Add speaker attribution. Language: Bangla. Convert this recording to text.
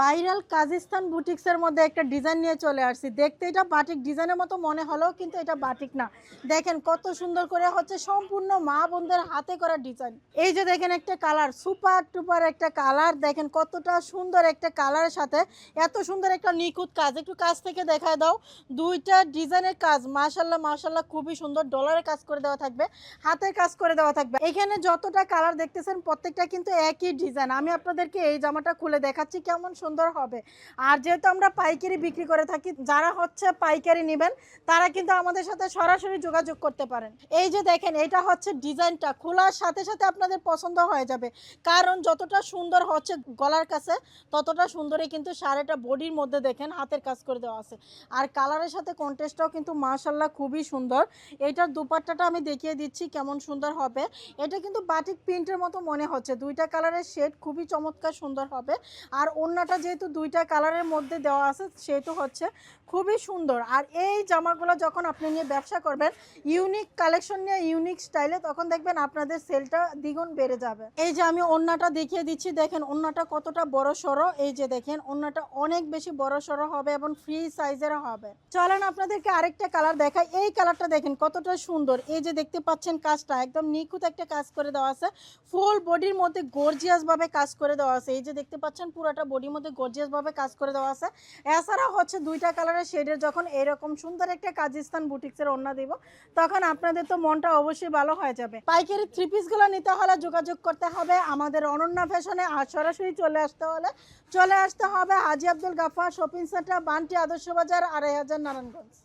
Speaker 1: ভাইরাল কাজিস্তান বুটিক্সের মধ্যে একটা ডিজাইন নিয়ে চলে আসছি। দেখতে এটা বাটিক ডিজাইনের মতো মনে হলেও কিন্তু এটা বাটিক না। দেখেন কত সুন্দর করে হচ্ছে সম্পূর্ণ মা বোনদের হাতে করা ডিজাইন। এই যে দেখেন একটা কালার, সুপার টুপার একটা কালার। দেখেন কতটা সুন্দর একটা কালারের সাথে এত সুন্দর একটা নিখুঁত কাজ। একটু কাজ থেকে দেখায় দাও। দুইটা ডিজাইনের কাজ। মাশাল্লাহ মাশাল্লাহ খুবই সুন্দর। ডলারের কাজ করে দেওয়া থাকবে, হাতের কাজ করে দেওয়া থাকবে। এখানে যতটা কালার দেখতেছেন, প্রত্যেকটা কিন্তু একই ডিজাইন। আমি আপনাদেরকে এই জামাটা খুলে দেখাচ্ছি কেমন সুন্দর হবে। আর যেহেতু আমরা পাইকারি বিক্রি করে থাকি, যারা হচ্ছে পাইকারি নেবেন, তারা কিন্তু আমাদের সাথে সরাসরি যোগাযোগ করতে পারেন। এই যে দেখেন, এটা হচ্ছে ডিজাইনটা। খোলার সাথে সাথে আপনাদের পছন্দ হয়ে যাবে। কারণ যতটা সুন্দর হচ্ছে গলার কাছে, ততটা সুন্দরই কিন্তু শাড়িটা বডির মধ্যে দেখেন, হাতের কাজ করে দেওয়া আছে। আর কালারের সাথে কন্টেস্টটাও কিন্তু মাশাল্লাহ খুবই সুন্দর। এইটার দুপাট্টাটা আমি দেখিয়ে দিচ্ছি কেমন সুন্দর হবে। এটা কিন্তু বাটিক প্রিন্টের মতো মনে হচ্ছে। দুইটা কালারের শেড খুবই চমৎকার সুন্দর হবে। আর ওড়নাটা যেহেতু দুইটা কালারের মধ্যে দেওয়া আছে, সেহেতু হচ্ছে খুবই সুন্দর। আর এই জামাগুলো যখন আপনি নিয়ে ব্যবসা করবেন ইউনিক কালেকশন নিয়ে ইউনিক স্টাইলে তখন দেখবেন আপনাদের সেলটা দ্বিগুণ বেড়ে যাবে। এই যে আমি ওড়নাটা দেখিয়ে দিচ্ছি, দেখেন ওড়নাটা কতটা বড় সড়ো। এই যে দেখেন ওড়নাটা অনেক বেশি বড় সড়ো হবে এবং ফ্রি সাইজের হবে। চলেন আপনাদেরকে আরেকটা কালার দেখাই। এই কালারটা দেখেন কতটা সুন্দর। এই যে দেখতে পাচ্ছেন কাজটা, একদম নিখুঁত একটা কাজ করে দেওয়া আছে। ফুল বডির মধ্যে গর্জিয়াস ভাবে কাজ করে দেওয়া আছে। এই যে দেখতে পাচ্ছেন পুরোটা বডির মধ্যে গর্জিয়াস ভাবে কাজ করে দেওয়া আছে। এছাড়া হচ্ছে দুইটা কালারের শেডের যখন এরকম সুন্দর একটা কাজিস্তান বুটিক্সের ওড়না দিব, তখন আপনাদের তো মনটা অবশ্যই ভালো হয়ে যাবে। পাইকারি থ্রি পিসগুলো নিতে হলে যোগাযোগ করতে হবে আমাদের অনন্যা ফ্যাশনে আর সরাসরি চলে আসতে হলে। চলে আসতে হবে হাজি আব্দুল গাফা শপিং সেন্টার, বান্টি আদর্শ বাজার, আড়াই হাজার নারায়ণগঞ্জ।